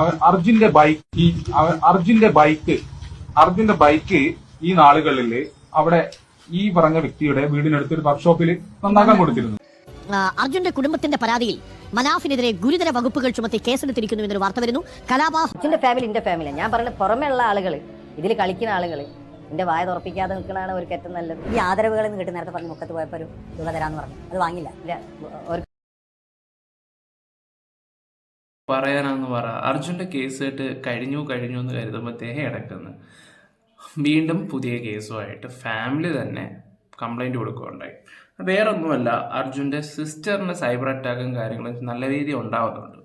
അവൻ അർജുന്റെ ബൈക്ക് ഈ അവൻ അർജുന്റെ ബൈക്ക് അർജുന്റെ ബൈക്ക് ഈ നാളുകളിൽ അവിടെ ഈ പറഞ്ഞ വ്യക്തിയുടെ വീടിനടുത്ത് ഒരു വർക്ക്ഷോപ്പിൽ നന്നാക്കാൻ കൊടുത്തിരുന്നു. അർജുന്റെ കുടുംബത്തിന്റെ പരാതിയിൽ മനാഫിനെതിരെ ഗുരുതര വകുപ്പുകൾ ചുമത്തി കേസെടുത്തിരിക്കുന്നു എന്നൊരു വാർത്ത വരുന്നു. കലാപ അച്ഛന്റെ ഫാമിലി എന്റെ ഫാമിലി ഞാൻ പറഞ്ഞ പുറമെയുള്ള ഉള്ള ആളുകൾ ഇതിൽ കളിക്കുന്ന ആളുകൾ എന്റെ വായ തുറപ്പിക്കാതെ നിൽക്കണതാണ് ഒരു ഏറ്റവും നല്ലത്. ഈ ആദരവുകളിൽ നിന്ന് കിട്ടും നേരത്തെ പറഞ്ഞ് മുക്കത്ത് പോയപ്പോൾ ഒരു തുക തരാന്ന് പറഞ്ഞു. അത് വാങ്ങില്ല ഇല്ല, ഒരു പറയാനാന്ന് പറ. അർജുന്റെ കേസ് കേട്ട് കഴിഞ്ഞു കഴിഞ്ഞു എന്ന് കരുതുമ്പോൾ ഇടക്കുന്നു വീണ്ടും പുതിയ കേസുമായിട്ട് ഫാമിലി തന്നെ കംപ്ലൈന്റ് കൊടുക്കുകയുണ്ടായി. വേറൊന്നുമല്ല അർജുന്റെ സിസ്റ്ററിന് സൈബർ അറ്റാക്കും കാര്യങ്ങളും നല്ല രീതിയിൽ ഉണ്ടാവുന്നുണ്ട്.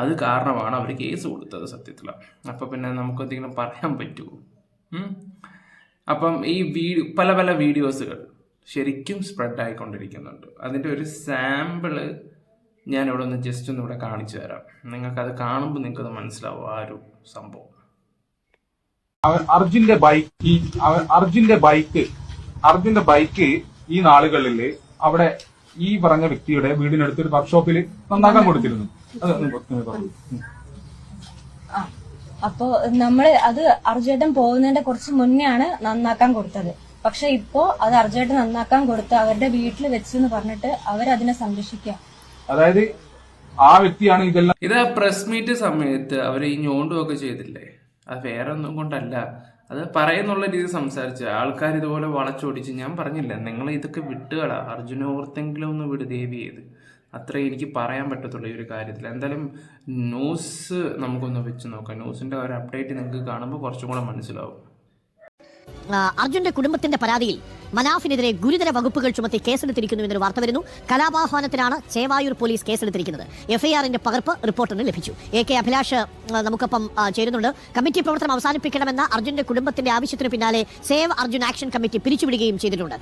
അത് കാരണമാണ് അവർ കേസ് കൊടുത്തത് സത്യത്തിൽ അപ്പോൾ പിന്നെ നമുക്ക് എന്തെങ്കിലും പറയാൻ പറ്റുമോ അപ്പം ഈ വീഡിയോ പല പല വീഡിയോസുകൾ ശരിക്കും സ്പ്രെഡ് ആയിക്കൊണ്ടിരിക്കുന്നുണ്ട്. അതിന്റെ ഒരു സാമ്പിൾ ഞാൻ ഇവിടെ ഒന്ന് ജസ്റ്റ് ഒന്ന് ഇവിടെ കാണിച്ചു തരാം. നിങ്ങൾക്കത് കാണുമ്പോൾ നിങ്ങൾക്കത് മനസ്സിലാവും ആ ഒരു സംഭവം. അവൻ അർജുന്റെ ബൈക്ക് ഈ അവൻ അർജുന്റെ ബൈക്ക് അർജുന്റെ ബൈക്ക് ഈ നാളുകളിൽ അവിടെ ഈ പറഞ്ഞ വ്യക്തിയുടെ വീടിനടുത്ത് ഒരു വർക്ക്ഷോപ്പിൽ നന്നാക്കാൻ കൊടുത്തിരുന്നു. അത്. അപ്പോ നമ്മൾ അത് അർജുവേട്ടൻ പോകുന്നതിന്റെ കുറച്ച് മുന്നേ ആണ് നന്നാക്കാൻ കൊടുത്തത്. പക്ഷെ ഇപ്പോ അത് അർജുവേട്ടൻ നന്നാക്കാൻ കൊടുത്ത് അവരുടെ വീട്ടിൽ വെച്ചെന്ന് പറഞ്ഞിട്ട് അവരതിനെ സംരക്ഷിക്കുക. അതായത് ആ വ്യക്തിയാണ് ഇതെല്ലാം ഇത് പ്രസ് മീറ്റ് സമയത്ത് അവർ ഈ ഞോണ്ടുമൊക്കെ ചെയ്തില്ലേ? അത് വേറെ ഒന്നും കൊണ്ടല്ല. അത് പറയുന്നുള്ള രീതി സംസാരിച്ച് ആൾക്കാർ ഇതുപോലെ വളച്ചൊടിച്ച് ഞാൻ പറഞ്ഞില്ല നിങ്ങൾ ഇതൊക്കെ വിട്ടുകളാ. അർജുന ഓർത്തെങ്കിലും ഒന്ന് വിട് ദേവി ചെയ്ത്. അത്രേ എനിക്ക് പറയാൻ പറ്റത്തുള്ളൂ ഈ ഒരു കാര്യത്തിൽ എന്തായാലും ന്യൂസ് നമുക്കൊന്ന് വെച്ച് നോക്കാം. ന്യൂസിന്റെ ഒരു അപ്ഡേറ്റ് നിങ്ങൾക്ക് കാണുമ്പോൾ കുറച്ചും കൂടെ മനസ്സിലാവും. അർജുന്റെ കുടുംബത്തിന്റെ പരാതിയിൽ മനാഫിനെതിരെ ഗുരുതര വകുപ്പുകൾ ചുമത്തി കേസെടുത്തിരിക്കുന്നു എന്നൊരു വാർത്ത വരുന്നു. കലാപാഹ്വാനത്തിനാണ് ചേവായൂർ പോലീസ് കേസെടുത്തിരിക്കുന്നത്. എഫ്ഐആറിന്റെ പകർപ്പ് റിപ്പോർട്ടിന് ലഭിച്ചു. എ കെ അഭിലാഷ് നമുക്കൊപ്പം ചേരുന്നുണ്ട്. കമ്മിറ്റി പ്രവർത്തനം അവസാനിപ്പിക്കണമെന്ന അർജുന്റെ കുടുംബത്തിന്റെ ആവശ്യത്തിന് പിന്നാലെ സേവ് അർജുൻ ആക്ഷൻ കമ്മിറ്റി പിരിച്ചുവിടുകയും ചെയ്തിട്ടുണ്ട്.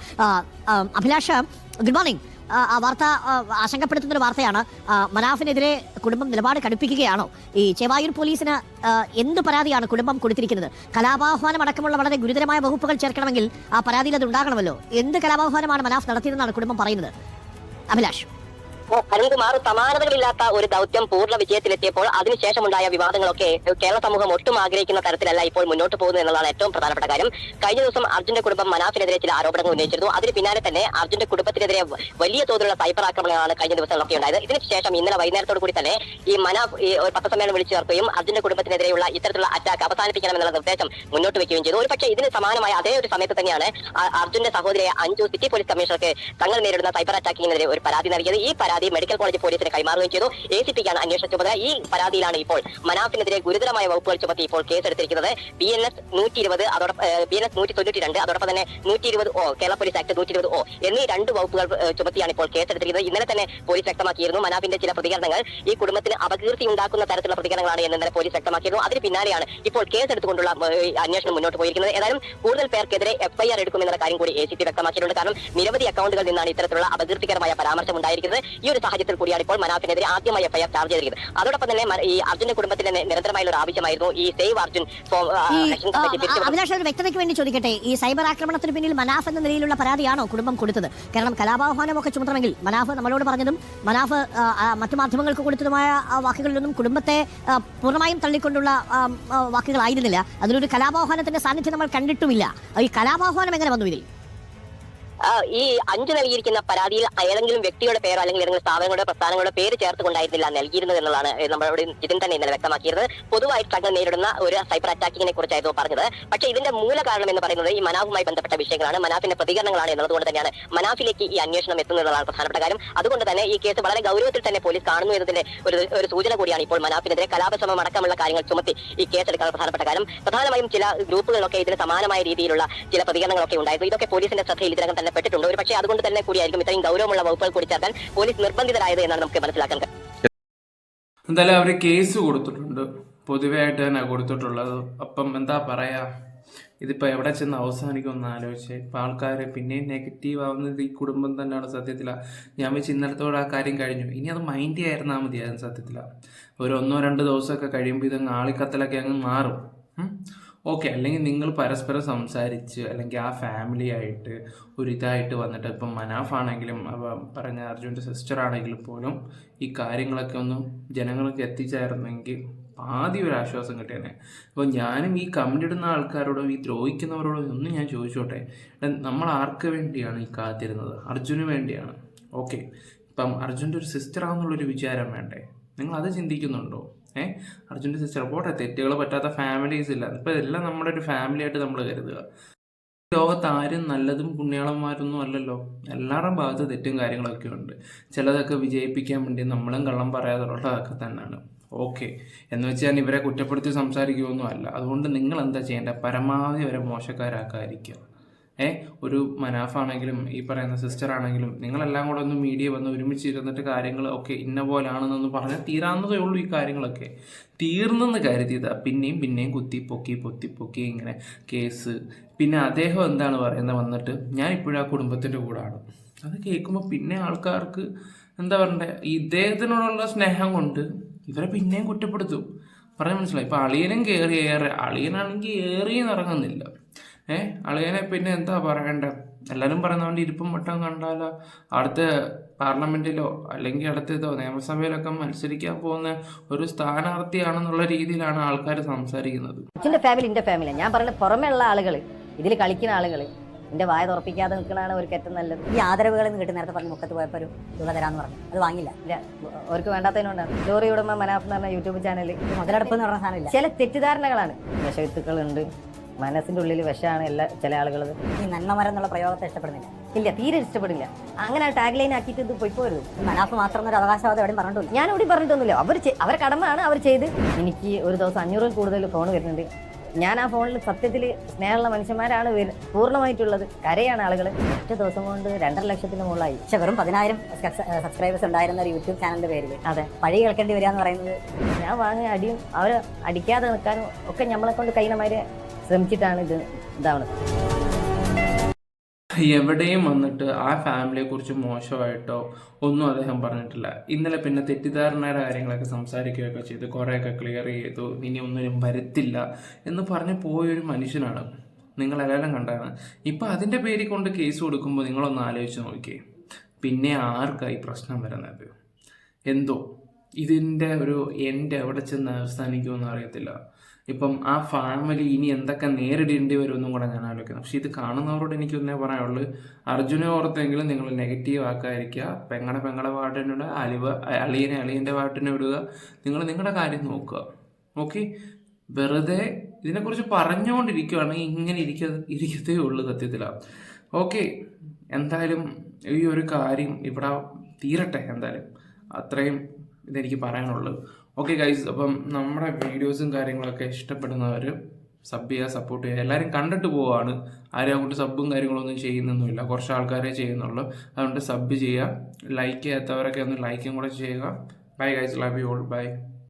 Abhilash good morning. വാർത്ത ആശങ്കപ്പെടുത്തുന്ന ഒരു വാർത്തയാണ്. മനാഫിനെതിരെ കുടുംബം നിലപാട് കടുപ്പിക്കുകയാണോ? ഈ ചെവായൂർ പോലീസിന് എന്ത് പരാതിയാണ് കുടുംബം കൊടുത്തിരിക്കുന്നത്? കലാപാഹ്വാനം അടക്കമുള്ള വളരെ ഗുരുതരമായ വകുപ്പുകൾ ചേർക്കണമെങ്കിൽ ആ പരാതിയിൽ അത് ഉണ്ടാകണമല്ലോ. എന്ത് കലാപാഹ്വാനമാണ് മനാഫ് നടത്തിയതെന്നാണ് കുടുംബം പറയുന്നത്? അഭിലാഷ്. അരുൺകുമാർ സമാനതകളില്ലാത്ത ഒരു ദൗത്യം പൂർണ വിജയത്തിലെത്തിയപ്പോൾ അതിനുശേഷമുണ്ടായ വിവാദങ്ങളൊക്കെ കേരള സമൂഹം ഒട്ടും ആഗ്രഹിക്കുന്ന തരത്തിലല്ല ഇപ്പോൾ മുന്നോട്ട് പോകുന്നത് എന്നുള്ളതാണ് ഏറ്റവും പ്രധാനപ്പെട്ട കാര്യം. കഴിഞ്ഞ ദിവസം അർജുന്റെ കുടുംബം മനാഫിനെതിരെ ചില ആരോപണങ്ങൾ ഉന്നയിച്ചിരുന്നു. അതിന് പിന്നാലെ തന്നെ അർജുന്റെ കുടുംബത്തിനെതിരെ വലിയ തോതിലുള്ള സൈബർ ആക്രമണങ്ങളാണ് കഴിഞ്ഞ ദിവസങ്ങളൊക്കെ ഉണ്ടായത്. ഇതിനുശേഷം ഇന്നലെ വൈകുന്നേരത്തോടു കൂടി തന്നെ ഈ മനാഫ് ഈ ഒരു പത്രസമ്മേളനം വിളിച്ചു ചേർക്കുകയും അർജുന്റെ കുടുംബത്തിനെതിരെയുള്ള ഇത്തരത്തിലുള്ള അറ്റാക്ക് അവസാനിപ്പിക്കണം എന്നുള്ള നിർദ്ദേശം മുന്നോട്ട് വെക്കുകയും ചെയ്തു. ഒരു പക്ഷേ ഇതിന് സമാനമായ അതേ ഒരു സമയത്ത് തന്നെയാണ് അർജുന്റെ സഹോദരിയെ അഞ്ചു സിറ്റി പോലീസ് കമ്മീഷണർക്ക് തങ്ങൾ നേരിടുന്ന സൈബർ അറ്റാക്കിങ്ങിനെതിരെ ഒരു പരാതി നൽകിയത്. ഈ പരാതി മെഡിക്കൽ കോളേജ് പോലീസിന് കൈമാറുകയും ചെയ്തു. എ സി പിക്കാണ് അന്വേഷണ ചുമതല ഈ പരാതിയിലാണ് ഇപ്പോൾ മനാഫിനെതിരെ ഗുരുതരമായ വകുപ്പുകൾ ചുമത്തി ഇപ്പോൾ കേസെടുത്തിരിക്കുന്നത്. ബി എൻ എസ് നൂറ്റി ഇരുപത് അതോടൊപ്പം ബി എൻ എസ് നൂറ്റി തൊണ്ണൂറ്റി രണ്ട് അതോടൊപ്പം തന്നെ നൂറ്റി ഇരുപത് ഒ കേരള പോലീസ് ആക്ട് നൂറ്റി ഇരുപത് ഒ എന്നീ രണ്ട് വകുപ്പുകൾ ചുമത്തിയാണ് ഇപ്പോൾ കേസെടുത്തിരിക്കുന്നത്. ഇന്നലെ തന്നെ പോലീസ് വ്യക്തമാക്കിയിരുന്നു. മനാഫിന്റെ ചില പ്രതികരണങ്ങൾ ഈ കുടുംബത്തിന് അപകീർത്തി ഉണ്ടാക്കുന്ന തരത്തിലുള്ള പ്രതികരണങ്ങളാണ് എന്ന് ഇന്നലെ പോലീസ് വ്യക്തമാക്കിയിരുന്നു. അതിന് പിന്നാലെയാണ് ഇപ്പോൾ കേസെടുത്തുകൊണ്ടുള്ള അന്വേഷണം മുന്നോട്ട് പോയിരിക്കുന്നത്. ഏതായാലും കൂടുതൽ പേർക്കെതിരെ എഫ്ഐആർ എടുക്കുമെന്നുള്ള കാര്യം കൂടി എ സി പി വ്യക്തമാക്കിയിട്ടുണ്ട്. കാരണം നിരവധി അക്കൗണ്ടുകളിൽ നിന്നാണ് ഇത്തരത്തിലുള്ള അപകീർത്തികരമായ പരാമർശം ഉണ്ടായിരിക്കുന്നത്. ഒരു സാഹചര്യത്തിൽ കൂടിയാണ് ഇപ്പോൾ മനാഫിനെതിരെ ആദ്യമായി എഫ്ഐആർ ചാർജ് ചെയ്തിരിക്കുന്നത്. അതോടൊപ്പം തന്നെ ഈ അർജുന്റെ കുടുംബത്തിന്റെ നിരന്തരമായുള്ള ഒരു ആവശ്യമായിരുന്നു ഈ സേവ് അർജുൻ ഈ. അഭിലാഷ് വ്യക്തതയ്ക്ക് വേണ്ടി ചോദിക്കട്ടെ. ഈ സൈബർ ആക്രമണത്തിന് പിന്നിൽ മനാഫ് എന്ന നിലയിലുള്ള പരാതിയാണോ കുടുംബം കൊടുത്തത്? കാരണം കലാപാഹ്വാനമൊക്കെ ചുമത്തണമെങ്കിൽ മനാഫ് നമ്മളോട് പറഞ്ഞതും മനാഫ് മറ്റു മാധ്യമങ്ങൾക്ക് കൊടുത്തതുമായ വാക്കുകളിലൊന്നും കുടുംബത്തെ പൂർണമായും തള്ളിക്കൊണ്ടുള്ള വാക്കുകളായിരുന്നില്ല. അതിലൊരു കലാപാഹ്വാനത്തിന്റെ സാന്നിധ്യം നമ്മൾ കണ്ടിട്ടുമില്ല. ഈ കലാപാഹ്വാനം എങ്ങനെ വന്നു ഇതിൽ? ഈ അഞ്ചു നൽകിയിരിക്കുന്ന പരാതിയിൽ ഏതെങ്കിലും വ്യക്തിയുടെ പേരോ അല്ലെങ്കിൽ ഏതെങ്കിലും സ്ഥാപനങ്ങളുടെ പ്രസ്ഥാനങ്ങളുടെ പേര് ചേർത്തുകൊണ്ടായിരുന്നില്ല നൽകിയിരുന്നത് എന്നുള്ളതാണ് നമ്മുടെ ഇതിൻ തന്നെ ഇന്നലെ വ്യക്തമാക്കിയത് പൊതുവായി തങ്ങൾ നേരിടുന്ന ഒരു സൈബർ അറ്റാക്കിങ്ങിനെ കുറിച്ചായിരുന്നു പറഞ്ഞത്. പക്ഷേ ഇതിന്റെ മൂല കാരണം എന്ന് പറയുന്നത് ഈ മനാഫുമായി ബന്ധപ്പെട്ട വിഷയങ്ങളാണ്. മനാഫിന്റെ പ്രതികരണങ്ങളാണ് എന്നതുകൊണ്ട് തന്നെയാണ് മനാഫിലേക്ക് ഈ അന്വേഷണം എത്തുന്നതാണ് പ്രധാനപ്പെട്ട കാര്യം. അതുകൊണ്ട് തന്നെ ഈ കേസ് വളരെ ഗൗരവത്തിൽ തന്നെ പോലീസ് കാണുന്നു എന്നതിന്റെ ഒരു ഒരു സൂചന കൂടിയാണ് ഇപ്പോൾ മനാഫിനെതിരെ കലാപശ്രമം അടക്കമുള്ള കാര്യങ്ങൾ ചുമത്തി ഈ കേസെടുക്കാൻ പ്രധാനപ്പെട്ട കാര്യം. പ്രധാനമായും ചില ഗ്രൂപ്പുകളൊക്കെ ഇതിന് സമാനമായ രീതിയിലുള്ള ചില പ്രതികരണങ്ങളൊക്കെ ഉണ്ടായിരുന്നു. ഇതൊക്കെ പോലീസിന്റെ ശ്രദ്ധയിൽ ഇതിനകം തന്നെ പെട്ടിട്ടുണ്ട് ഒരു പക്ഷേ അതുകൊണ്ട് തന്നെ കൂടിയായിരിക്കും ഇത്രയും ഗൗരവമുള്ള വകുപ്പുകൾ കൂടി ചേർക്കാൻ പോലീസ് നിർബന്ധിതരായത് എന്നാണ് നമുക്ക് മനസ്സിലാക്കാൻ. എന്തായാലും അവർ കേസ് കൊടുത്തിട്ടുണ്ട്. പൊതുവായിട്ട് തന്നെ കൊടുത്തിട്ടുള്ളത്. അപ്പം എന്താ പറയാ? ഇതിപ്പോൾ എവിടെ ചെന്ന് അവസാനിക്കുമെന്ന് ആലോചിച്ച്. ഇപ്പം ആൾക്കാർ പിന്നെയും നെഗറ്റീവ് ആവുന്നത് ഈ കുടുംബം തന്നെയാണ് സത്യത്തില. ഞാൻ വെച്ച് ഇന്നലത്തോടെ ആ കാര്യം കഴിഞ്ഞു. ഇനി അത് മൈൻഡ് ആയിരുന്നാൽ മതിയായിരുന്നു സത്യത്തില. ഒരു ഒന്നോ രണ്ടോ ദിവസമൊക്കെ കഴിയുമ്പോൾ ഇതങ്ങ് ആളിക്കത്തലൊക്കെ അങ്ങ് മാറും. ഓക്കെ അല്ലെങ്കിൽ നിങ്ങൾ പരസ്പരം സംസാരിച്ച് അല്ലെങ്കിൽ ആ ഫാമിലി ആയിട്ട് ഒരു ഇതായിട്ട് വന്നിട്ട് ഇപ്പം മനാഫ് ആണെങ്കിലും പറഞ്ഞ അർജുന്റെ സിസ്റ്റർ ആണെങ്കിലും പോലും ഈ കാര്യങ്ങളൊക്കെ ഒന്ന് ജനങ്ങൾക്ക് എത്തിച്ചായിരുന്നെങ്കിൽ ആദ്യം ഒരു ആശ്വാസം കിട്ടിയേനെ. അപ്പോൾ ഞാനും ഈ കമന്റ് ഇടുന്ന ആൾക്കാരോടും ഈ ദ്രോഹിക്കുന്നവരോടും ഒന്നും ഞാൻ ചോദിച്ചോട്ടെ? നമ്മൾ ആർക്ക് വേണ്ടിയാണ് ഈ കാത്തിരുന്നത്? അർജുന് വേണ്ടിയാണ്. ഓക്കെ ഇപ്പം അർജുന്റെ ഒരു സിസ്റ്റർ ആണെന്നുള്ളൊരു വിചാരം വേണ്ടേ? നിങ്ങൾ അത് ചിന്തിക്കുന്നുണ്ടോ? ഏഹ് അർജുന്റെ സിസ്റ്റർ പോട്ടെ തെറ്റുകൾ പറ്റാത്ത ഫാമിലീസ് ഇല്ല. ഇപ്പം ഇതെല്ലാം നമ്മുടെ ഒരു ഫാമിലി ആയിട്ട് നമ്മൾ കരുതുക. ലോകത്ത് ആരും നല്ലതും പുണ്യാളന്മാരൊന്നും അല്ലല്ലോ. എല്ലാവരുടെ ഭാഗത്ത് തെറ്റും കാര്യങ്ങളൊക്കെ ഉണ്ട്. ചിലതൊക്കെ വിജയിപ്പിക്കാൻ വേണ്ടി നമ്മളും കള്ളം പറയാതുള്ളതൊക്കെ തന്നെയാണ്. ഓക്കെ എന്ന് വെച്ചാൽ ഇവരെ കുറ്റപ്പെടുത്തി സംസാരിക്കുകയൊന്നും അല്ല. അതുകൊണ്ട് നിങ്ങൾ എന്താ ചെയ്യേണ്ടത് പരമാവധി അവരെ മോശക്കാരാക്കാതിരിക്കുക. ഏ ഒരു മനാഫാണെങ്കിലും ഈ പറയുന്ന സിസ്റ്റർ ആണെങ്കിലും നിങ്ങളെല്ലാം കൂടെ ഒന്ന് മീഡിയ വന്ന് ഒരുമിച്ച് ഇരുന്നിട്ട് കാര്യങ്ങൾ ഒക്കെ ഇന്ന പോലാണെന്നൊന്ന് പറഞ്ഞാൽ തീരാവുന്നതേ ഉള്ളൂ ഈ കാര്യങ്ങളൊക്കെ. തീർന്നെന്ന് കരുതിയത്. പിന്നെയും പിന്നെയും കുത്തി പൊക്കി പൊത്തി പൊക്കി ഇങ്ങനെ കേസ്. പിന്നെ അദ്ദേഹം എന്താണ് പറയുന്നത്? വന്നിട്ട് ഞാൻ ഇപ്പോഴും ആ കുടുംബത്തിന്റെ കൂടാണ് അത് കേൾക്കുമ്പോൾ പിന്നെ ആൾക്കാർക്ക് എന്താ പറയണ്ടേ? ഇദ്ദേഹത്തിനോടുള്ള സ്നേഹം കൊണ്ട് ഇവരെ പിന്നെയും കുറ്റപ്പെടുത്തും. പറഞ്ഞ മനസ്സിലായി? ഇപ്പം അളിയനും കയറി ഏറെ അളിയനാണെങ്കിൽ ഏറിയെന്ന് ഇറങ്ങുന്നില്ല. ഏ? അളിയനെ പിന്നെ എന്താ പറയണ്ടേ? എല്ലാവരും പറയുന്നതുകൊണ്ട് ഇരിപ്പും വട്ടം കണ്ടാലോ? അടുത്ത പാർലമെന്റിലോ അല്ലെങ്കിൽ അടുത്ത ഇതോ നിയമസഭയിലൊക്കെ മത്സരിക്കാൻ പോകുന്ന ഒരു സ്ഥാനാർത്ഥിയാണെന്നുള്ള രീതിയിലാണ് ആൾക്കാർ സംസാരിക്കുന്നത്. അച്ഛന്റെ ഫാമിലി എന്റെ ഫാമിലി ഞാൻ പറയുന്നത് പുറമെയുള്ള ഉള്ള ആളുകൾ ഇതിൽ കളിക്കുന്ന ആളുകൾ എന്റെ വായ തുറപ്പിക്കാതെ നിൽക്കണതാണ് അവർക്ക് ഏറ്റവും നല്ലത്. ഈ ആദരവുകളിൽ നിന്ന് കിട്ടി നേരത്തെ പറഞ്ഞ് മുക്കത്ത് പോയപ്പോൾ ഒരു തുക തരാമെന്ന് പറഞ്ഞു. അത് വാങ്ങില്ല ഇല്ല അവർക്ക് വേണ്ടാത്തതിനോണ്ടാണ് ലോറി ഉടമ മനാഫ് എന്ന് പറഞ്ഞ യൂട്യൂബ് ചാനൽ മുതലെടുപ്പ് എന്ന് പറഞ്ഞ സാധനമില്ല. ചില തെറ്റിദ്ധാരണകളാണ്. വിഷവിത്തുക്കളുണ്ട്. മനസ്സിന്റെ ഉള്ളിൽ വിഷമാണ് എല്ലാ ചില ആളുകൾ ഈ നന്മമരം എന്നുള്ള പ്രയോഗത്തെ ഇഷ്ടപ്പെടുന്നില്ല. ഇല്ല തീരെ ഇഷ്ടപ്പെടില്ല അങ്ങനെ ടാഗ് ലൈൻ ആക്കിയിട്ട് ഇത് പോയിപ്പോരുത് മനാഫ് മാത്രം ഒരു അവകാശവാദം എവിടെയും പറഞ്ഞിട്ടില്ല ഞാൻ ഇവിടെ പറഞ്ഞിട്ടൊന്നുമില്ല. അവർ അവരെ കടമയാണ് അവർ ചെയ്ത്. എനിക്ക് ഒരു ദിവസം അഞ്ഞൂറിൽ കൂടുതൽ ഫോൺ വരുന്നുണ്ട്. ഞാൻ ആ ഫോണിൽ സത്യത്തിൽ സ്നേഹമുള്ള മനുഷ്യന്മാരാണ് പൂർണമായിട്ടുള്ളത്. കരയാണ് ആളുകൾ ഒറ്റ ദിവസം കൊണ്ട് രണ്ടര ലക്ഷത്തിന് മുകളിലായി. പക്ഷെ വെറും പതിനായിരം സബ്സ്ക്രൈബേഴ്സ് ഉണ്ടായിരുന്ന ഒരു യൂട്യൂബ് ചാനലിന്റെ പേരിൽ അതെ. പഴി കേൾക്കേണ്ടി വരിക എന്ന് പറയുന്നത് ഞാൻ വാങ്ങിയ അടിയും അവർ അടിക്കാതെ നിൽക്കാനും ഒക്കെ നമ്മളെ കൊണ്ട് കഴിയണമാര് ശ്രമിച്ചിട്ടാണ് ഇത് ഇതാവുന്നത് എവിടെയും വന്നിട്ട് ആ ഫാമിലിയെ കുറിച്ച് മോശമായിട്ടോ ഒന്നും അദ്ദേഹം പറഞ്ഞിട്ടില്ല. ഇന്നലെ പിന്നെ തെറ്റിദ്ധാരണയുടെ കാര്യങ്ങളൊക്കെ സംസാരിക്കുകയൊക്കെ ചെയ്ത്. കുറേയൊക്കെ ക്ലിയർ ചെയ്തു. ഇനി ഒന്നും വരുത്തില്ല എന്ന് പറഞ്ഞ് പോയൊരു മനുഷ്യനാണ്. നിങ്ങൾ എല്ലാവരും കണ്ടാണ്. ഇപ്പം അതിന്റെ പേരിൽ കൊണ്ട് കേസ് കൊടുക്കുമ്പോൾ നിങ്ങളൊന്ന് ആലോചിച്ച് നോക്കിയേ. പിന്നെ ആർക്കായി പ്രശ്നം വരുന്നത്? എന്തോ? ഇതിന്റെ ഒരു എന്റെ എവിടെ ചെന്ന് അവസാനിക്കുമെന്ന് അറിയത്തില്ല. ഇപ്പം ആ ഫാമിലി ഇനി എന്തൊക്കെ നേരിടേണ്ടി വരുമെന്നും കൂടെ ഞാൻ ആലോചിക്കുന്നു. പക്ഷേ ഇത് കാണുന്നവരോട് എനിക്ക് ഒന്നേ പറയാനുള്ളൂ അർജുനെ ഓർത്തെങ്കിലും നിങ്ങൾ നെഗറ്റീവ് ആക്കാതിരിക്കുക. പെങ്ങളെ പെങ്ങളെ പാട്ടിനോട് അലിവ അളിയനെ അളിയന്റെ പാട്ടിനെ വിടുക നിങ്ങൾ നിങ്ങളുടെ കാര്യം നോക്കുക. ഓക്കെ വെറുതെ ഇതിനെക്കുറിച്ച് പറഞ്ഞുകൊണ്ടിരിക്കുകയാണെങ്കിൽ ഇങ്ങനെ ഇരിക്ക ഇരിക്കത്തേ ഉള്ളൂ സത്യത്തിലാണ് ഓക്കെ എന്തായാലും ഈ ഒരു കാര്യം ഇവിടെ തീരട്ടെ എന്തായാലും. അത്രയും ഇതെനിക്ക് പറയാനുള്ളൂ. ഓക്കെ ഗൈസ് അപ്പം നമ്മുടെ വീഡിയോസും കാര്യങ്ങളൊക്കെ ഇഷ്ടപ്പെടുന്നവർ സബ് ചെയ്യുക സപ്പോർട്ട് ചെയ്യുക എല്ലാവരും കണ്ടിട്ട് പോവാണ്. ആരും അങ്ങോട്ട് സബും കാര്യങ്ങളൊന്നും ചെയ്യുന്നൊന്നുമില്ല. കുറച്ച് ആൾക്കാരെ ചെയ്യുന്നുള്ളൂ. അതുകൊണ്ട് സബ് ചെയ്യുക ലൈക്ക് ചെയ്യാത്തവരൊക്കെ ഒന്ന് ലൈക്കും കൂടെ ചെയ്യുക. Bye guys love you all bye